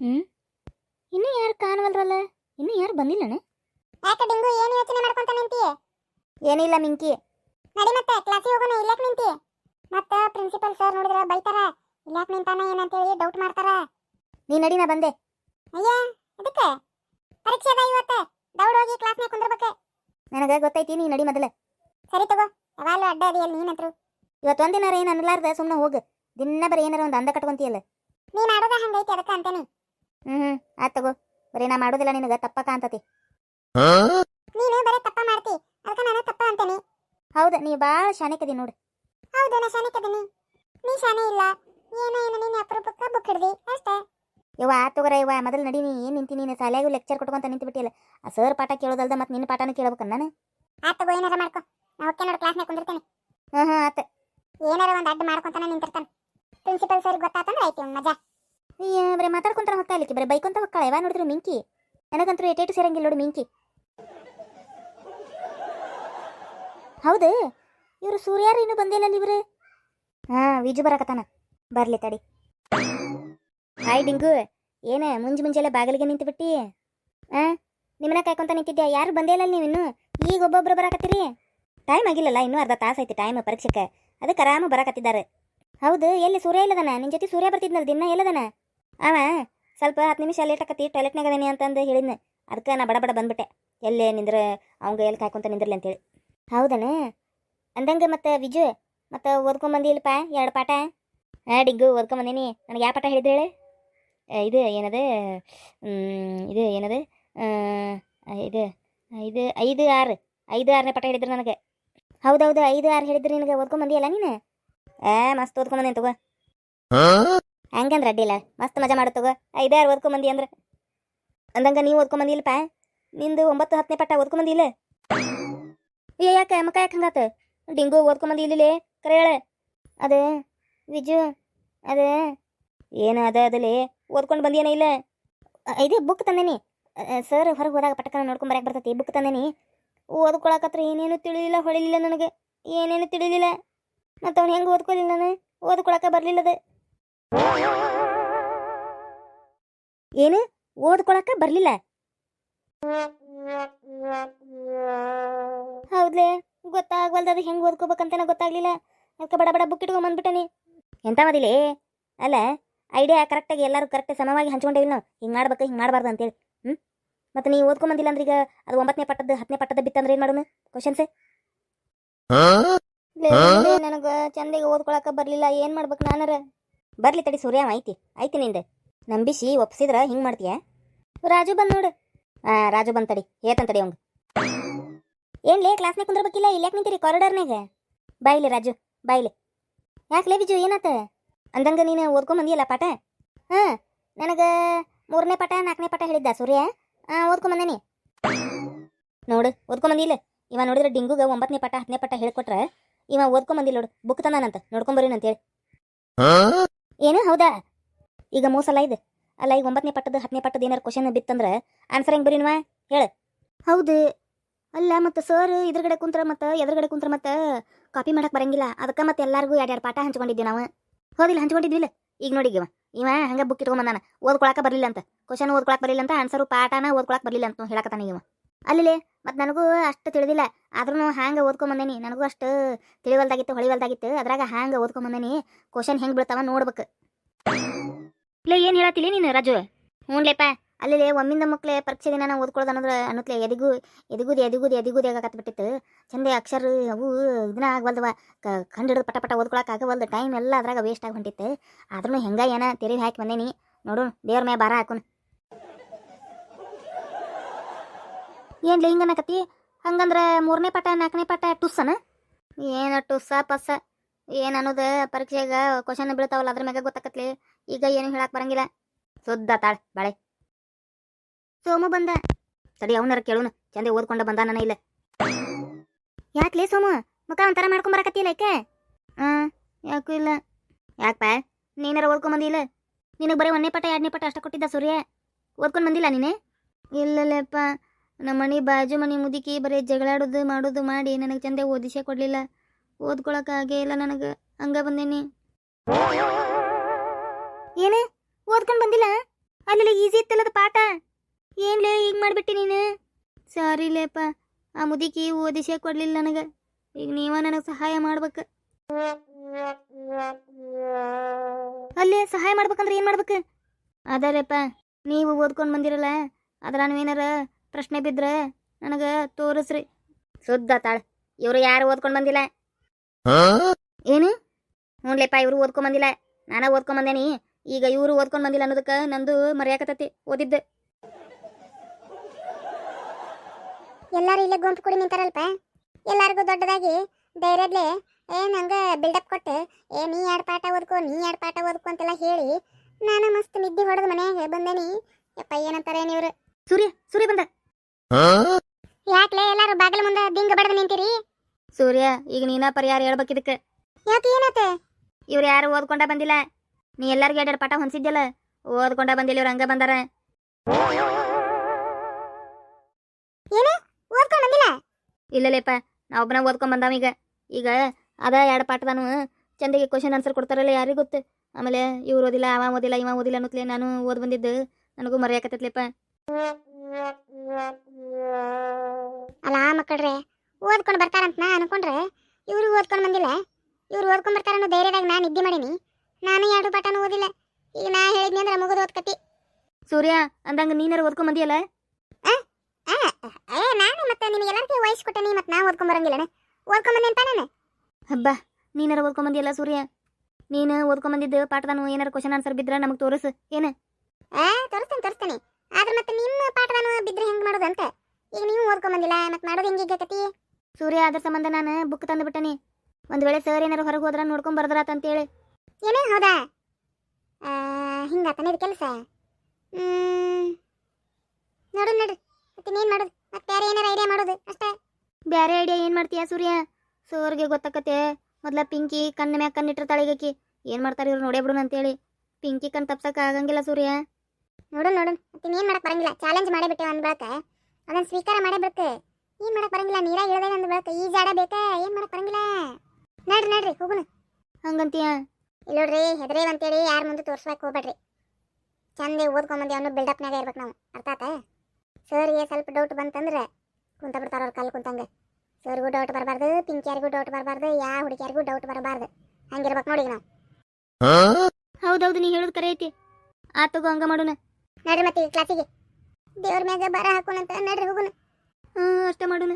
ಹ್ಞೂ ಇನ್ನೂ ಯಾರು ಕಾಣವಲ್ರಲ್ಲ? ಇನ್ನೂ ಯಾರು ಬಂದಿಲ್ಲಣ್ಣ ಯಾಕೆ ಡಿಂಗು ಏನು ಯೋಚನೆ ಮಾಡ್ಕೊಂತ ನಿಂತಿ? ಏನಿಲ್ಲ ಮಿಂಕಿ. ನಡಿ ಮತ್ತೆ ಕ್ಲಾಸಿಗೆ ಹೋಗೋಣ ಇಲ್ಲಾಕ್ ನಿಂತಿ? ಮತ್ತ ಪ್ರಿನ್ಸಿಪಲ್ ಸರ್ ನೋಡಿದ್ರೆ ಬೈತಾರ ಇಲ್ಲಾಕ್ ನಿಂತಾನ ಏನಂತೇಳಿ ಡೌಟ್ ಮಾಡ್ತಾರ? ನೀ ನಡಿ ನಾ ಬಂದೆ. ಅಯ್ಯ ಅದಕ್ಕೆ ಪರೀಕ್ಷೆ ಅದ ಇವತ್ತು ದೌಡ್ ಹೋಗಿ ಕ್ಲಾಸ್ನಾಗ ಕುಂದ್ರಬೇಕು? ನನಗೆ ಗೊತ್ತೈತಿ ನೀ ನಡಿ ಮೊದಲ. ಸರಿ ತಗೋ ಯಾವಾಗಲೂ ಅಡ್ಡ ಅದಿಯಲ್ಲ ನೀನಂತ್ರು ಇವತ್ತು ಒಂದಿನಾರ ಏನು ಅನ್ನಲಾರ್ದ ಸುಮ್ಮನೆ ಹೋಗು. ದಿನ ಬರೀ ಏನಾರ ಒಂದು ಅಂದ ಕಟ್ಕೊಂತೀಯಲ್ಲ. ನೀ ಮಾಡೋದ ಹಂಗೈತಿ ಅದಕ್ಕೆ ಅಂತಾನೆ. ಹ್ಞೂ ಆತ್ ತಗೋ. ಬರೀ ನಾ ಮಾಡೋದಿಲ್ಲ ನಿನಗ ತಪ್ಪ ಅಂತತಿ ನೀನು ಬರೀ ತಪ್ಪ ಮಾಡ್ತಿ. ಅದಕ್ಕೆ ನಾನು ತಪ್ಪ ಅಂತೇನಿ. ಹೌದು ನೀ ಬಾಳ ಶಾನಿಕದಿ ನೋಡು. ಹೌದು ನಾ ಶಾನಿಕದಿನಿ ನೀ ಶಾನೆ ಇಲ್ಲ. ಏನೋ ಏನೋ ನೀನು ಅಪರೂಪಕ್ಕ ಬುಕ್ ಹಿಡ್ದಿ. ಅಷ್ಟೇ. ಯವ್ವ ಆತ್ ತಗೋರ ಯವ್ವ. ಮೊದಲು ನಡಿ ನೀ. ಏನು ನಿಂತಿ ನೀನು? ಶಾಲೆಯಾಗೂ ಲೆಕ್ಚರ್ ಕೊಟ್ಕೊಂತ ನಿಂತು ಬಿಟ್ಟಿಲ್ಲ ಆ ಸರ್ ಪಾಠ ಕೇಳೋದಲ್ದ ಮತ್ತೆ ನಿನ್ನ ಪಾಠನೂ ಕೇಳ್ಬೇಕು ನಾನು? ಆ ತಗೋ ಏನಾರ ಮಾಡ್ಕೊ. ನಾ ಓಕೆ ನೋಡು ಕ್ಲಾಸ್ನಾಗ ಕುಂದಿರ್ತೇನೆ. ಹ್ಞೂ ಹ್ಞೂ ಆತ ಏನಾರ ಒಂದು ಅಡ್ಡ ಮಾಡ್ಕೊಂತಾನೆ ನಿಂತಿರ್ತಾನೆ. ಪ್ರಿನ್ಸಿಪಲ್ ಸರ್ ಗೊತ್ತಾತಂದ್ರೆ ಆಯ್ತು ಇವ್ನ್ ಮಜಾ. ಬರೀ ಮಾತಾಡ್ಕೊಂತಾರ ಹೊಕ್ಕಾಲಿಕ್ಕೆ ಬರೀ ಬೈಕೊಂತ ಹೊಕ್ಕಾಳ ಯಾವ ನೋಡಿದ್ರು ಮಿಂಕಿ? ನನಗಂತೂ ಎಟೇಟು ಸೇರಂಗಿಲ್ಲ ನೋಡು ಮಿಂಕಿ. ಹೌದು. ಇವರು ಸೂರ್ಯಾರು ಇನ್ನೂ ಬಂದಿಲ್ಲ ಇವ್ರು. ಹಾ, ವಿಜು ಬರಕತ್ತಾನ. ಬರ್ಲಿ ತಡಿ. ಹಾಯ್ ಡಿಂಗು. ಏನ, ಮುಂಜ್ ಮುಂಜಾನೆ ಬಾಗಿಲಿಗೆ ನಿಂತು ಬಿಟ್ಟಿ ಆ, ನಿಮ್ಮನ್ನ ಕಾಯ್ಕೊಂತ ನಿಂತಿದ್ದೆ ಯಾರು ಬಂದಿಲ್ಲ ಇಲ್ಲ ನೀವು ಇನ್ನೂ? ಈಗ ಒಬ್ಬೊಬ್ರು ಬರಕತ್ತೀರಿ? ಟೈಮ್ ಆಗಿಲ್ಲಲ್ಲ, ಇನ್ನೂ ಅರ್ಧ ತಾಸು ಐತಿ ಟೈಮ್ ಪರೀಕ್ಷೆಗೆ. ಅದಕ್ಕೆ ಆರಾಮ ಬರಕತ್ತಿದ್ದಾರೆ. ಹೌದು, ಎಲ್ಲಿ ಸೂರ್ಯ ಇಲ್ಲದನ ನಿನ್ನ ಜೊತೆ ಸೂರ್ಯ ಬರ್ತಿದ್ನಲ್ಲ, ದಿನ ಎಲ್ಲದನ? ಅವ, ಸ್ವಲ್ಪ ಹತ್ತು ನಿಮಿಷ ಲೇಟ್ ಆಕತಿ ಟಾಯ್ಲೆಟ್ನಾಗ ಅದೇನಿ ಅಂತಂದು ಹೇಳಿದ್ನ. ಅದಕ್ಕೆ ನಾ ಬಡ ಬಡ ಬಂದ್ಬಿಟ್ಟೆ. ಎಲ್ಲೇ ನಿಂದ್ರ, ಅವಂಗ ಎಲ್ಲಿ ಕಾಯ್ಕೊಂತ ನಿಂದ್ರಲಿ ಅಂತೇಳಿ. ಹೌದನ? ಅಂದಂಗೆ ಮತ್ತೆ ವಿಜು, ಮತ್ತೆ ಓದ್ಕೊಂಬಂದಿಲ್ಲಪ್ಪ ಎರಡು ಪಾಠ? ಹಾಂ ಡಿಗ್ಗು ಓದ್ಕೊಂಬಂದೀನಿ ನನಗೆ ಯಾವ ಪಾಠ ಹೇಳಿದ್ರೆ ಹೇಳಿ? ಇದು ಏನದು? ಇದು ಏನದು? ಇದು, ಐದು ಐದು ಆರು, ಐದು ಆರನೇ ಪಾಠ ಹೇಳಿದ್ರು ನನಗೆ. ಹೌದೌದು, ಐದು ಆರು ಹೇಳಿದ್ರು ನಿನಗೆ ಓದ್ಕೊಂಬಂದಿಯಲ್ಲ ನೀನು? ಏ ಮಸ್ತ್ ಓದ್ಕೊಂಬಂದೇನು ತಗೋ. ಹಂಗಂದ್ರೆ ಅಡ್ಡಿಲ್ಲ ಮಸ್ತ್ ಮಜಾ ಮಾಡು ತಗೋ. ಐದಾರು ಓದ್ಕೊಂಬಂದಿ ಅಂದ್ರೆ? ಅಂದಂಗ ನೀವು ಓದ್ಕೊಂಬಂದಿಲ್ಲಪ್ಪ ನಿಂದು ಒಂಬತ್ತು ಹತ್ತನೇ ಪಟ್ಟ ಓದ್ಕೊಂಬಂದಿಲ್ಲ ಏ, ಯಾಕೆ ಮಕ್ಕ ಯಾಕೆ ಹಂಗಾತ? ಡಿಂಗು ಓದ್ಕೊಂಬಂದಿ ಬಂದಿಲ್ಲ ಕರೆ ಹೇಳ. ಅದೇ, ವಿಜು, ಅದೇ, ಏನು ಅದ ಅದಲ್ಲಿ ಓದ್ಕೊಂಡು ಬಂದಿಯೇನ ಇಲ್ಲ? ಇದು ಬುಕ್ ತಂದೇನಿ. ಸರ್ ಹೊರಗೆ ಹೋದಾಗ ಪಟಕನ ನೋಡ್ಕೊಂಡ್ ಬರಕ್ಕೆ ಬರ್ತೈತಿ ಬುಕ್ ತಂದೇನಿ. ಓದ್ಕೊಳಕತ್ರ ಏನೇನು ತಿಳಿಲಿಲ್ಲ, ಹೊಳಿಲಿಲ್ಲ ನನಗೆ. ಏನೇನು ತಿಳಿಲಿಲ್ಲ. ಮತ್ತು ಅವ್ನು ಹೆಂಗೆ ಓದ್ಕೊಲಿಲ್ಲ ನಾನು? ಓದ್ಕೊಳಕ ಬರಲಿಲ್ಲದ. ಏನು? ಓದ್ಕೊಳಕ ಬರ್ಲಿಲ್ಲ? ಹೌದ್ಲೆ ಗೊತ್ತಾಗ್ವಲ್ದ ಅದು ಹೆಂಗೆ ಓದ್ಕೋಬೇಕಂತ ಗೊತ್ತಾಗ್ಲಿಲ್ಲ. ಅದಕ್ಕೆ ಬಡ ಬಡ ಬುಕ್ ಇಟ್ಕೊಂಡ್ ಬಂದ್ಬಿಟ್ಟನಿ. ಎಂತ ಮದಿಲಿ? ಅಲ್ಲ ಐಡಿಯಾ ಕರೆಕ್ಟಾಗಿ ಎಲ್ಲರೂ ಕರೆಕ್ಟ್ ಸಮವಾಗಿ ಹಂಚ್ಕೊಂಡೇವಿ ನಾವು ಹಿಂಗೆ ಮಾಡ್ಬೇಕು ಹಿಂಗೆ ಮಾಡಬಾರ್ದು ಅಂತೇಳಿ. ಹ್ಞೂ ನೀ ನೀವು ಓದ್ಕೊಂಬಂದಿಲ್ಲ ಅಂದ್ರೆ ಈಗ ಅದು ಒಂಬತ್ತನೇ ಪಟ್ಟದ ಹತ್ತನೇ ಪಟ್ಟದ ಬಿತ್ತಂದ್ರೆ ಏನು ಮಾಡೋಣ ಕ್ವಶನ್ಸ್ ನನಗೆ ಚಂದಿಗೆ ಓದ್ಕೊಳಕ ಬರ್ಲಿಲ್ಲ. ಏನು ಮಾಡ್ಬೇಕು ನಾನರ? ಬರ್ಲಿ ತಡಿ ಸೂರ್ಯ ಐತಿ. ಐತಿ ನಿಂದ. ನಂಬಿಸಿ ಒಪ್ಸಿದ್ರ ಹಿಂಗ್ ಮಾಡ್ತೀಯ? ರಾಜು ಬಂದ್ ನೋಡು. ಆ, ರಾಜು ಬಂದ್ ತಡಿ. ಏತನ್ ತಡಿ ಲೇ ಏನ್ಲೇ ಕ್ಲಾಸ್ನಾಗ ಕುಂದ್ರಬೇಕಿಲ್ಲ? ಇಲ್ಯಾಕ್ ನಿಂತೀರಿ ಕಾರಿಡಾರ್ನಾಗ ಬಾಯ್ಲಿ ರಾಜು ಬಾಯ್ಲಿ ಯಾಕ್ಲೇ ಬಿಜು, ಏನಾತ? ಅಂದಂಗ ನೀನು ಓದ್ಕೊಂಡ್ ಬಂದಿಯಲ್ಲ ಪಾಠ? ಹಾ, ನನಗೆ ಮೂರನೇ ಪಾಠ, ನಾಲ್ಕನೇ ಪಾಠ ಹೇಳಿದ್ದ ಸೂರ್ಯ. ಓದ್ಕೊಂಡ್ ಬಂದೇನಿ. ನೋಡು, ಓದ್ಕೊಂಡ್ ಬಂದಿಲ್ಲ. ಇವ ನೋಡಿದ್ರೆ ಡಿಂಗುಗ ಒಂಬತ್ತನೇ ಪಾಠ ಹತ್ತನೇ ಪಾಠ ಹೇಳ್ಕೊಟ್ರ. ಇವ ಓದ್ಕೊಂಡ್ ಬಂದಿಲ್ಲ ನೋಡು ಬುಕ್ ತಂದಾನಂತ. ಅಂತೇಳಿ ಏನು? ಹೌದಾ? ಈಗ ಮೂಸಲ ಇದು. ಅಲ್ಲ, ಈಗ ಒಂಬತ್ತನೇ ಪಟ್ಟದ ಹತ್ತನೇ ಪಟ್ಟದ ಏನಾರು ಕ್ವಶನ್ ಬಿತ್ತಂದ್ರೆ ಆನ್ಸರ್ ಹೆಂಗೆ ಬರೀನ್ವಾ? ಹೇಳ. ಹೌದು. ಅಲ್ಲ, ಮತ್ತು ಸರ್ ಇದ್ರಗಡೆ ಕುಂತ್ರ ಮತ್ತೆ, ಎದುರುಗಡೆ ಕುಂತ್ರ ಮತ್ತೆ ಕಾಪಿ ಮಾಡಕ್ಕೆ ಬರಂಗಿಲ್ಲ. ಅದಕ್ಕೆ ಮತ್ತೆ ಎಲ್ಲರಿಗೂ ಎರಡು ಪಾಠ ಹಂಚ್ಕೊಂಡಿದ್ವಿ ನಾವು. ಹೌದಿಲ್ಲ, ಹಂಚ್ಕೊಂಡಿದ್ವಿಲ್ಲ. ಈಗ ನೋಡಿ ಇವ. ಇವ ಹಂಗೆ ಬುಕ್ ಇಟ್ಕೊಂಬಂದಾನ ಓದ್ಕೊಳಕ್ಕೆ ಬರಲಿಲ್ಲ ಅಂತ. ಕ್ವಶನ್ ಓದ್ಕೊಳಕ್ಕೆ ಬರಲಿಲ್ಲ ಅಂತ ಆನ್ಸರು ಪಾಠನ ಓದ್ಕೊಳಕ್ಕೆ ಬರಲಿಲ್ಲ ಅಂತ ಹೇಳಕತ್ತಾನ ಇವ. ಅಲ್ಲಿಲೆ ಮತ್ತು ನನಗೂ ಅಷ್ಟು ತಿಳಿದಿಲ್ಲ. ಆದ್ರೂ ಹ್ಯಾಂಗೆ ಓದ್ಕೊಂಬಂದೇನಿ ನನಗೂ ಅಷ್ಟು ತಿಳಿವಲ್ದಾಗಿತ್ತು, ಹೊಳಿವಲ್ದಾಗಿತ್ತು. ಅದ್ರಾಗ ಹ್ಯಾಂಗೆ ಓದ್ಕೊಂಬಂದೇನಿ ಕ್ವಶನ್ ಹೆಂಗೆ ಬೀಳ್ತಾವ ನೋಡ್ಬೇಕು. ಇಲ್ಲ ಏನು ಹೇಳತ್ತಿಲ್ಲ ನೀನು ರಾಜು? ಹ್ಞೂನ್ಲೇಪ ಅಲ್ಲಿ ಒಮ್ಮಿಂದ ಮಕ್ಳೆ ಪರೀಕ್ಷೆ ದಿನ ಓದ್ಕೊಳ್ಳೋದು ಅನ್ನೋದ್ರ ಅನ್ನತ್ಲೆ ಎದಿಗೂ, ಎದಿಗೂದು ಎದಿಗೂದು ಎದಿಗೂದು ಆಗಕತ್ಬಿಟ್ಟಿತ್ತು ಚಂದ ಅಕ್ಷರ, ಅವು ಇದನ್ನ ಆಗವಲ್ದವ. ಕಂಡಿಡಿದು ಪಟ ಪಟ ಓದ್ಕೊಳಕ್ಕೆ ಆಗವಲ್ದು. ಟೈಮ್ ಎಲ್ಲ ಅದ್ರಾಗ ವೇಸ್ಟ್ ಆಗಿ ಹೊಂಟಿತ್ತು. ಆದ್ರೂ ಹೆಂಗೆ ಏನ ತೆರಿಗೆ ಹಾಕಿ ಬಂದೇನಿ? ನೋಡು, ದೇವ್ರ ಮೇ ಬಾರ ಹಾಕೋನು. ಏನ್ಲಿ ಹಿಂಗನಕತಿ ಹಂಗಂದ್ರೆ ಮೂರನೇ ಪಾಠ ನಾಲ್ಕನೇ ಪಾಠ ಟುಸ್ಸನ? ಏನು ಟುಸ್ಸ, ಪಸ್ಸ? ಏನು ಅನ್ನೋದು ಪರೀಕ್ಷೆಗೆ ಕ್ವಶನ್ ಬೀಳ್ತಾವಲ್ಲ, ಅದ್ರ ಮ್ಯಾಗ ಗೊತ್ತಾಕತ್ಲಿ. ಈಗ ಏನು ಹೇಳಕ್ ಬರಂಗಿಲ್ಲ. ಸುದ್ದ ತಾಳ್, ಬಾಳೆ. ಸೋಮು ಬಂದ. ತಡಿ ಅವನರ ಕೇಳುನು. ಚಂದ ಓದ್ಕೊಂಡ ಬಂದ ನನ್ನ ಇಲ್ಲ. ಯಾಕ್ಲೇ ಸೋಮು? ಮುಖ ಒಂಥರ ಮಾಡ್ಕೊಂಡ್ ಬರಕತ್ತಿಲ್ಲ ಏಕೆ ಹಾ ಯಾಕೂ ಇಲ್ಲ. ಯಾಕಪ್ಪ ನೀನಾರ ಓದ್ಕೊಂಡ್ ಬಂದಿಲ್ಲ? ನಿನಗೆ ಬರೀ ಒಂದನೇ ಪಾಠ ಎರಡನೇ ಪಾಠ ಅಷ್ಟ ಕೊಟ್ಟಿದ್ದ ಸೂರ್ಯ? ಓದ್ಕೊಂಡ್ ಬಂದಿಲ್ಲ ನೀನೆ? ಇಲ್ಲಲ್ಲಪ್ಪ. ನಮ್ಮ ಮನೆ ಬಾಜು ಮನೆ ಮುದುಕಿ ಬರೀ ಜಗಳಾಡೋದು ಮಾಡೋದು ಮಾಡಿ ನನಗೆ ಚಂದ ಓದಿಸೇ ಕೊಡಲಿಲ್ಲ. ಓದ್ಕೊಳಕ್ಕೆ ಆಗೇ ಇಲ್ಲ ನನಗೆ. ಹಂಗ ಬಂದೇನಿ. ಏನೇ? ಓದ್ಕೊಂಡು ಬಂದಿಲ್ಲ? ಅಲ್ಲಿ ಇತ್ತಲ್ಲದ ಪಾಠ? ಏನ್ಲೇ ಈಗ ಮಾಡಿಬಿಟ್ಟಿ ನೀನು? ಸಾರಿ ಲೇಪ ಆ ಮುದುಕಿ ಓದಿಸೇ ಕೊಡಲಿಲ್ಲ ನನಗೆ. ಈಗ ನೀವ ನನಗೆ ಸಹಾಯ ಮಾಡ್ಬೇಕು. ಅಲ್ಲೇ ಸಹಾಯ ಮಾಡ್ಬೇಕಂದ್ರೆ ಏನು ಮಾಡ್ಬೇಕು? ಅದಲ್ಲಪ್ಪ ನೀವು ಓದ್ಕೊಂಡು ಬಂದಿರಲ್ಲ ಅದ್ರ ಏನಾರ ಪ್ರಶ್ನೆ ಬಿದ್ರೆ ನನಗೆ ತೋರಿಸ್ರಿ. ಶುದ್ಧ ತಾಳ ಇವರು ಯಾರು ಓದ್ಕೊಂಡ್ ಬಂದಿಲ್ಲ? ಏನು? ಹ್ಞೂನ್ಲೆಪ್ಪ ಇವರು ಓದ್ಕೊಂಡ್ ಬಂದಿಲ್ಲ. ನಾನ ಓದ್ಕೊಂಡ್ ಬಂದೇನಿ. ಈಗ ಇವರು ಓದ್ಕೊಂಡ್ ಬಂದಿಲ್ಲ ಅನ್ನೋದಕ್ಕೆ ನಂದು ಮರ್ಯಾಕತತಿ ಓದಿದ್ದ. ಎಲ್ಲಾರು ಇಲ್ಲೇ ಗುಂಪು ಕೂಡಿ ನಿಂತಾರಲ್ಪ? ಎಲ್ಲಾರ್ಗೂ ದೊಡ್ಡದಾಗಿ ಧೈರ್ಯದ್ಲೆ ಏ ನಂಗ ಬಿಲ್ಡಪ್ ಕೊಟ್ಟು ಏ ನೀ ಎರಡು ಪಾಠ ಓದ್ಕೋ ನೀ ಎರಡು ಪಾಠ ಓದ್ಕೋ ಅಂತೆಲ್ಲ ಹೇಳಿ ನಾನು ಮಸ್ತ್ ನಿದ್ದೆ ಹೊಡೆದ ಮನ್ಯಾಗ ಬಂದೇನಿ. ಯಪ್ಪ ಏನಂತಾರೆ ನೀವ್ರು? ಸೂರ್ಯ ಸೂರ್ಯ ಬಂದ. ಯಾಕ್ಲೆ ಎಲ್ಲಾರು ಬಾಗಿಲ ಮುಂದೆ ದಿಂಗ ಬಡದ ನಿಂತೀರಿ? ಸೂರ್ಯ ಈಗ ನೀನ ಪರಿಹಾರ ಹೇಳ್ಬೇಕು ಇದಕ್ಕೆ. ಯಾಕೆ ಏನತ್ತೆ? ಇವ್ರು ಯಾರು ಓದ್ಕೊಂಡ ಬಂದಿಲ್ಲ? ನೀ ಎಲ್ಲರಿಗೂ ಎರಡೆರಡು ಪಾಠ ಹೊಂದಿದ್ಯಲ್ಲ ಓದ್ಕೊಂಡ ಬಂದಿಲ್ಲ ಇವ್ರು ಹಂಗ ಬಂದಾರ. ಓದ್ಕೊಂಡ್ ಬಂದಿಲ್ಲ? ಇಲ್ಲಲೇಪ ನಾ ಒಬ್ಬನ ಓದ್ಕೊಂಡ್ ಬಂದಾವ ಈಗ. ಈಗ ಅದ ಎರಡು ಪಾಠದಾನು ಚಂದಿಗೆ ಕ್ವಶನ್ ಆನ್ಸರ್ ಕೊಡ್ತಾರಲ್ಲ ಯಾರಿಗೂ ಗೊತ್ತು? ಆಮೇಲೆ ಇವ್ರು ಓದಿಲ್ಲ ಅವ ಓದಿಲ್ಲ ಇವ ಓದಿಲ್ಲ ಅನ್ನತ್ಲೆ ನಾನು ಓದ್ ಬಂದಿದ್ದು. ನನಗೂ ಮರೆಯಾಕತ್ತೈತ್ಲೆಪ್ಪ ಅಲ್ಲ ಮಕ್ಕಳ್ರೆ ಓದ್ಕೊಂಡು ಬರ್ತಾರಂತ ನಾ ಅನ್ಕೊಂಡ್ರೆ ಇವರು ಓದ್ಕೊಂಡು ಬಂದಿಲ್ಲ. ಇವ್ರು ಓದ್ಕೊಂಡು ಬರ್ತಾರ ಅನ್ನೋ ಧೈರ್ಯದಾಗ ನಾನು ನಿದ್ದೆ ಮಾಡೀನಿ. ನಾನು ಎರಡು ಪಾಠನೂ ಓದಿಲ್ಲ. ಈಗ ನಾ ಹೇಳಿದ್ನಿ ಅಂದ್ರೆ ಮುಗಿದು ಓದ್ಕತಿ ಸೂರ್ಯ ಅಂದಂಗ ನೀನಾರು ಓದ್ಕೊಂಡ್ ಬಂದಿಯಲ್ಲ? ಏ ನಾನು ಮತ್ತೆ ನಿಮಗೆಲ್ಲರಿಗೂ ವಯಸ್ಸು ಕೊಟ್ಟನಿ ಮತ್ತೆ ನಾ ಓದ್ಕೊಂಡ್ ಬರಂಗಿಲ್ಲನೆ. ಓದ್ಕೊಂಡ್ ಬಂದೆ ಅಂತ ನಾನು? ಹಬ್ಬ ನೀನಾರು ಓದ್ಕೊಂಡ್ ಬಂದಿಯಲ್ಲ ಸೂರ್ಯ? ನೀನು ಓದ್ಕೊಂಡ್ ಬಂದಿದ್ದು ಪಾಠದಾನು ಏನಾರ ಕ್ವಶನ್ ಆನ್ಸರ್ ಬಿದ್ರೆ ನಮಗೆ ತೋರಿಸು. ಏನು? ಆ ತೋರಿಸ್ತೀನಿ ತೋರಿಸ್ತೇನೆ. ಆದ್ರೆ ಮತ್ತೆ ನಿಮ್ಮ ಪಾಠವನ್ನು ಬಿದ್ರೆ ಹೆಂಗ್ ಮಾಡೋದು ಅಂತ? ಈಗ ನೀವು ಓದ್ಕೊಂಡ್ ಬಂದಿಲ್ಲ ಮತ್ತೆ ಮಾಡೋದು ಹೆಂಗೀಗ ಕತಿ ಸೂರ್ಯ ಅದ್ರ ಸಂಬಂಧ ನಾನು ಬುಕ್ ತಂದು ಬಿಟ್ಟನಿ. ಒಂದ್ ವೇಳೆ ಸರ್ ಏನಾರು ಹೊರಗೆ ಹೋದ್ರ ನೋಡ್ಕೊಂಡ್ ಬರ್ದ್ರಾತ ಅಂತೇಳಿ. ಏನೇ ಹೌದಾ? ಹಿಂಗಾತನ ಇದು ಕೆಲಸ? ನೋಡು ನೋಡ್ರಿ ಮತ್ತೆ ಏನು ಮಾಡೋದು? ಮತ್ತೆ ಬೇರೆ ಏನಾರ ಐಡಿಯಾ ಮಾಡೋದು ಅಷ್ಟೇ? ಬೇರೆ ಐಡಿಯಾ ಏನ್ ಮಾಡ್ತೀಯ ಸೂರ್ಯ? ಸೋರ್ಗೆ ಗೊತ್ತಾಕತ್ತೆ. ಮೊದ್ಲ ಪಿಂಕಿ ಕಣ್ಣ ಮ್ಯಾಗ ಕಣ್ಣಿಟ್ರ ತಳಿಗಾಕಿ ಏನ್ ಮಾಡ್ತಾರೆ ಇವ್ರು ನೋಡೇ ಬಿಡೋಣ ಅಂತೇಳಿ. ಪಿಂಕಿ ಕಣ್ ತಪ್ಸಕ್ ಆಗಂಗಿಲ್ಲ ಸೂರ್ಯ. ನೋಡು ನೋಡು ಮತ್ತೆ ಇನ್ನೇನ್ ಮಾಡಕ್ ಬರಂಗಿಲ್ಲ ಚಾಲೆಂಜ್ ಮಾಡೇ ಬಿಟ್ಟೆ ಒಂದ್ ಬೆಳಕ ಅದನ್ನ ಸ್ವೀಕಾರ ಮಾಡೇ ಬಿಡ್ತೆ ಏನ್ ಮಾಡಕ್ ಬರಂಗಿಲ್ಲ ನೀರ ಇಳದೆ ಒಂದ್ ಬೆಳಕ ಈ ಜಾಡ ಬೇಕಾ ಏನ್ ಮಾಡಕ್ ಬರಂಗಿಲ್ಲ ನಡ್ರಿ ನಡ್ರಿ ಹೋಗುಣ ಹಂಗಂತೀಯ ಇಲ್ಲಿ ನೋಡ್ರಿ ಹೆದ್ರೇವ್ ಅಂತೇಳಿ ಯಾರ ಮುಂದೆ ತೋರ್ಸ್ಬೇಕು ಹೋಗ್ಬೇಡ್ರಿ ಚಂದ ಓದ್ಕೊಂಬಂದಿ ಅನ್ನೋ ಬಿಲ್ಡಪ್ನಾಗ ಇರ್ಬೇಕು ನಾವು ಅರ್ಥ ಆತ ಸರ್ಗೆ ಸ್ವಲ್ಪ ಡೌಟ್ ಬಂತಂದ್ರೆ ಕುಂತ ಬಿಡ್ತಾರ ಅವ್ರ ಕಲ್ ಕುಂತಂಗ ಸರ್ಗೂ ಡೌಟ್ ಬರಬಾರ್ದು ಪಿಂಕಿಯಾರಿಗೂ ಡೌಟ್ ಬರಬಾರ್ದು ಯಾವ ಹುಡುಗಿಯಾರಿಗೂ ಡೌಟ್ ಬರಬಾರ್ದು ಹಂಗಿರ್ಬೇಕು ನೋಡಿ ನಾವು ಹೌದೌದು ನೀ ಹೇಳುದ್ ಕರೆ ಐತಿ ಆತ್ ತಗೋ ಹಂಗ ಮಾಡೋಣ ನಡ್ರಿ ಮತ್ತೆ ಕ್ಲಾಸಿಗೆ ದೇವ್ರ ಮ್ಯಾಗ ಬರ ಹಾಕೋಣಂತ ನಡ್ರಿ ಹೋಗೋಣ. ಹ್ಮ್ ಅಷ್ಟೇ ಮಾಡೋಣ.